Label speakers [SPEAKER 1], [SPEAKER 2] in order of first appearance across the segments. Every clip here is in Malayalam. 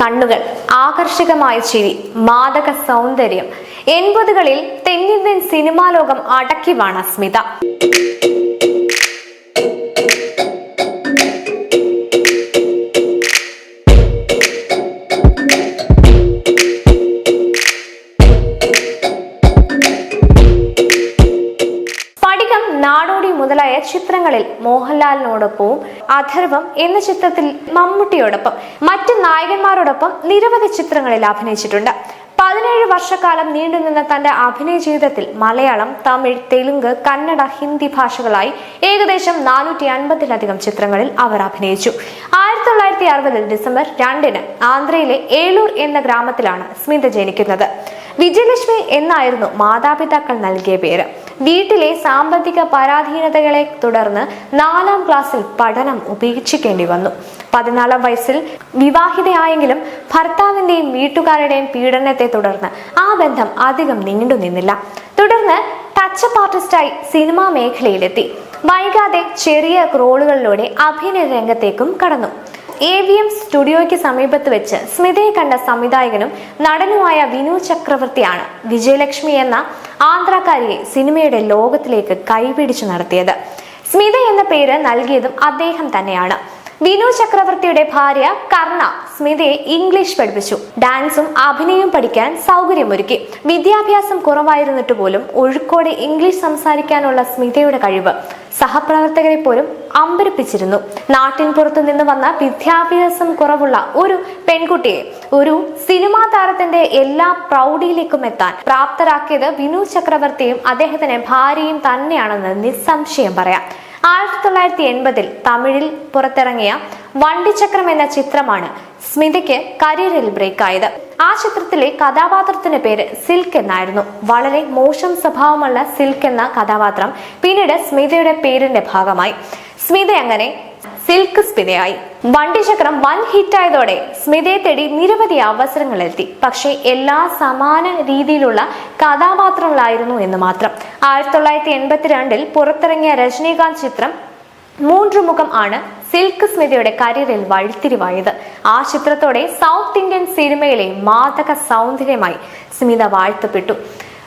[SPEAKER 1] കണ്ണുകൾ ആകർഷകമായ ചിരി മാദക സൗന്ദര്യം. എൺപതുകളിൽ തെന്നിന്ത്യൻ സിനിമാ ലോകം അടക്കി വാണ സ്മിത. നാടോടി മുതലായ ചിത്രങ്ങളിൽ മോഹൻലാലിനോടൊപ്പവും അഥർവം എന്ന ചിത്രത്തിൽ മമ്മൂട്ടിയോടൊപ്പം മറ്റ് നായകന്മാരോടൊപ്പം നിരവധി ചിത്രങ്ങളിൽ അഭിനയിച്ചിട്ടുണ്ട്. പതിനേഴ് വർഷക്കാലം നീണ്ടുനിന്ന തന്റെ അഭിനയ ജീവിതത്തിൽ മലയാളം തമിഴ് തെലുങ്ക് കന്നഡ ഹിന്ദി ഭാഷകളായി ഏകദേശം നാനൂറ്റി അൻപതിലധികം ചിത്രങ്ങളിൽ അവർ അഭിനയിച്ചു. ആയിരത്തി തൊള്ളായിരത്തി അറുപതിൽ ഡിസംബർ രണ്ടിന് ആന്ധ്രയിലെ ഏലൂർ എന്ന ഗ്രാമത്തിലാണ് സ്മിത ജനിക്കുന്നത്. വിജയലക്ഷ്മി എന്നായിരുന്നു മാതാപിതാക്കൾ നൽകിയ പേര്. വീട്ടിലെ സാമ്പത്തിക പരാധീനതകളെ തുടർന്ന് നാലാം ക്ലാസ്സിൽ പഠനം ഉപേക്ഷിക്കേണ്ടി വന്നു. പതിനാലാം വയസ്സിൽ വിവാഹിതയായെങ്കിലും ഭർത്താവിന്റെയും വീട്ടുകാരുടെയും പീഡനത്തെ തുടർന്ന് ആ ബന്ധം അധികം നീണ്ടു നിന്നില്ല. തുടർന്ന് ടച്ചപ്പ് ആർട്ടിസ്റ്റായി സിനിമാ മേഖലയിലെത്തി. വൈകാതെ ചെറിയ റോളുകളിലൂടെ അഭിനയ രംഗത്തേക്കും കടന്നു. എ വി എം സ്റ്റുഡിയോയ്ക്ക് സമീപത്ത് വെച്ച് സ്മിതയെ കണ്ട സംവിധായകനും നടനുമായ വിനു ചക്രവർത്തിയാണ് വിജയലക്ഷ്മി എന്ന ആന്ധ്രാക്കാരിയെ സിനിമയുടെ ലോകത്തിലേക്ക് കൈപിടിച്ചു നടത്തിയത്. സ്മിത എന്ന പേര് നൽകിയതും അദ്ദേഹം തന്നെയാണ്. വിനു ചക്രവർത്തിയുടെ ഭാര്യ കർണ സ്മിതയെ ഇംഗ്ലീഷ് പഠിപ്പിച്ചു. ഡാൻസും അഭിനയവും പഠിക്കാൻ സൗകര്യമൊരുക്കി. വിദ്യാഭ്യാസം കുറവായിരുന്നിട്ട് പോലും ഒഴുക്കോടെ ഇംഗ്ലീഷ് സംസാരിക്കാനുള്ള സ്മിതയുടെ കഴിവ് സഹപ്രവർത്തകരെ പോലും അമ്പരിപ്പിച്ചിരുന്നു. നാട്ടിൻ പുറത്തു നിന്ന് വന്ന വിദ്യാഭ്യാസം കുറവുള്ള ഒരു പെൺകുട്ടിയെ ഒരു സിനിമാ താരത്തിന്റെ എല്ലാ പ്രൗഢിയിലേക്കും എത്താൻ പ്രാപ്തരാക്കിയത് വിനു ചക്രവർത്തിയും അദ്ദേഹത്തിന്റെ ഭാര്യയും തന്നെയാണെന്ന് നിസ്സംശയം പറയാം. ആയിരത്തി തൊള്ളായിരത്തി എൺപതിൽ തമിഴിൽ പുറത്തിറങ്ങിയ വണ്ടിചക്രം എന്ന ചിത്രമാണ് സ്മിതയ്ക്ക് കരിയറിൽ ബ്രേക്ക് ആയത് ആ ചിത്രത്തിലെ കഥാപാത്രത്തിന്റെ പേര് സിൽക്ക് എന്നായിരുന്നു. വളരെ മോശം സ്വഭാവമുള്ള സിൽക്ക് എന്ന കഥാപാത്രം പിന്നീട് സ്മിതയുടെ പേരിന്റെ ഭാഗമായി. സ്മിത അങ്ങനെ സിൽക്ക് സ്മിതയായി. വണ്ടിചക്രം വൻ ഹിറ്റായതോടെ സ്മിതയെ തേടി നിരവധി അവസരങ്ങൾ എത്തി. പക്ഷേ എല്ലാ സമാന രീതിയിലുള്ള കഥാപാത്രങ്ങളായിരുന്നു എന്ന് മാത്രം. ആയിരത്തി തൊള്ളായിരത്തി എൺപത്തിരണ്ടിൽ പുറത്തിറങ്ങിയ രജനീകാന്ത് ചിത്രം മൂன்று മുഖം ആണ് സിൽക്ക് സ്മിതയുടെ കരിയറിൽ വഴിത്തിരിവായത്. ആ ചിത്രത്തോടെ സൗത്ത് ഇന്ത്യൻ സിനിമയിലെ മാതക സൗന്ദര്യമായി സ്മിത വാഴ്ത്തപ്പെട്ടു.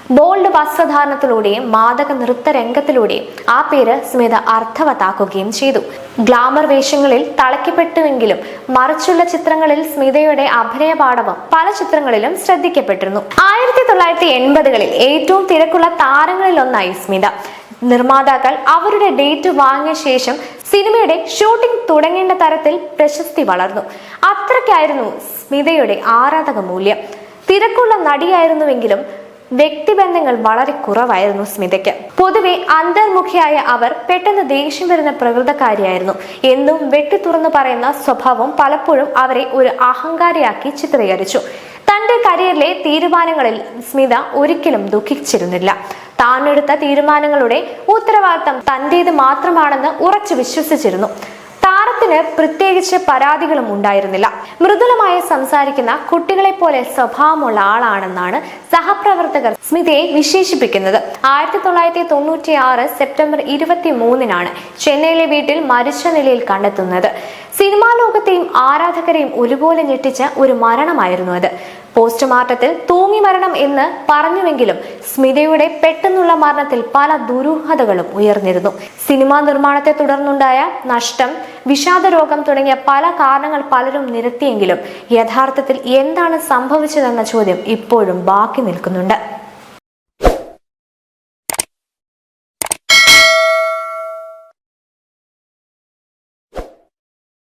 [SPEAKER 1] ബോൾഡ് വസ്ത്രധാരണത്തിലൂടെയും മാദക നൃത്ത രംഗത്തിലൂടെയും ആ പേര് സ്മിത അർത്ഥവത്താക്കുകയും ചെയ്തു. ഗ്ലാമർ വേഷങ്ങളിൽ തളയ്ക്കപ്പെട്ടുവെങ്കിലും മറിച്ചുള്ള ചിത്രങ്ങളിൽ സ്മിതയുടെ അഭിനയപാഠവും പല ചിത്രങ്ങളിലും ശ്രദ്ധിക്കപ്പെട്ടിരുന്നു. ആയിരത്തി തൊള്ളായിരത്തി എൺപതുകളിൽ ഏറ്റവും തിരക്കുള്ള താരങ്ങളിലൊന്നായി സ്മിത. നിർമ്മാതാക്കൾ അവരുടെ ഡേറ്റ് വാങ്ങിയ ശേഷം സിനിമയുടെ ഷൂട്ടിംഗ് തുടങ്ങേണ്ട തരത്തിൽ പ്രശസ്തി വളർന്നു. അത്രയ്ക്കായിരുന്നു സ്മിതയുടെ ആരാധക മൂല്യം തിരക്കുള്ള നടിയായിരുന്നുവെങ്കിലും വ്യക്തിബന്ധങ്ങൾ വളരെ കുറവായിരുന്നു സ്മിതയ്ക്ക്. പൊതുവെ അന്തർമുഖിയായ അവർ പെട്ടെന്ന് ദേഷ്യം വരുന്ന പ്രകൃതക്കാരിയായിരുന്നു. എന്നും വെട്ടി തുറന്നു പറയുന്ന സ്വഭാവം പലപ്പോഴും അവരെ ഒരു അഹങ്കാരിയാക്കി ചിത്രീകരിച്ചു. തന്റെ കരിയറിലെ തീരുമാനങ്ങളിൽ സ്മിത ഒരിക്കലും ദുഃഖിച്ചിരുന്നില്ല. താനെടുത്ത തീരുമാനങ്ങളുടെ ഉത്തരവാദിത്തം തന്റേത് മാത്രമാണെന്ന് ഉറച്ചു വിശ്വസിച്ചിരുന്നു. താരത്തിന് പ്രത്യേകിച്ച് പരാതികളും ഉണ്ടായിരുന്നില്ല. മൃദുലമായി സംസാരിക്കുന്ന കുട്ടികളെ പോലെ സ്വഭാവമുള്ള ആളാണെന്നാണ് സഹപ്രവർത്തകർ സ്മിതയെ വിശേഷിപ്പിക്കുന്നത്. ആയിരത്തി തൊള്ളായിരത്തി തൊണ്ണൂറ്റി ആറ് സെപ്റ്റംബർ ഇരുപത്തി മൂന്നിനാണ് ചെന്നൈയിലെ വീട്ടിൽ മരിച്ച നിലയിൽ കണ്ടെത്തുന്നത്. സിനിമാ ലോകത്തെയും ആരാധകരെയും ഒരുപോലെ ഞെട്ടിച്ച ഒരു മരണമായിരുന്നു അത്. പോസ്റ്റ്മോർട്ടത്തിൽ തൂങ്ങി മരണം എന്ന് പറഞ്ഞുവെങ്കിലും സ്മിതയുടെ പെട്ടെന്നുള്ള മരണത്തിൽ പല ദുരൂഹതകളും ഉയർന്നിരുന്നു. സിനിമാ നിർമ്മാണത്തെ തുടർന്നുണ്ടായ നഷ്ടം വിഷാദ രോഗം തുടങ്ങിയ പല കാരണങ്ങൾ പലരും നിരത്തിയെങ്കിലും യഥാർത്ഥത്തിൽ എന്താണ് സംഭവിച്ചതെന്ന ചോദ്യം ഇപ്പോഴും ബാക്കി നിൽക്കുന്നുണ്ട്.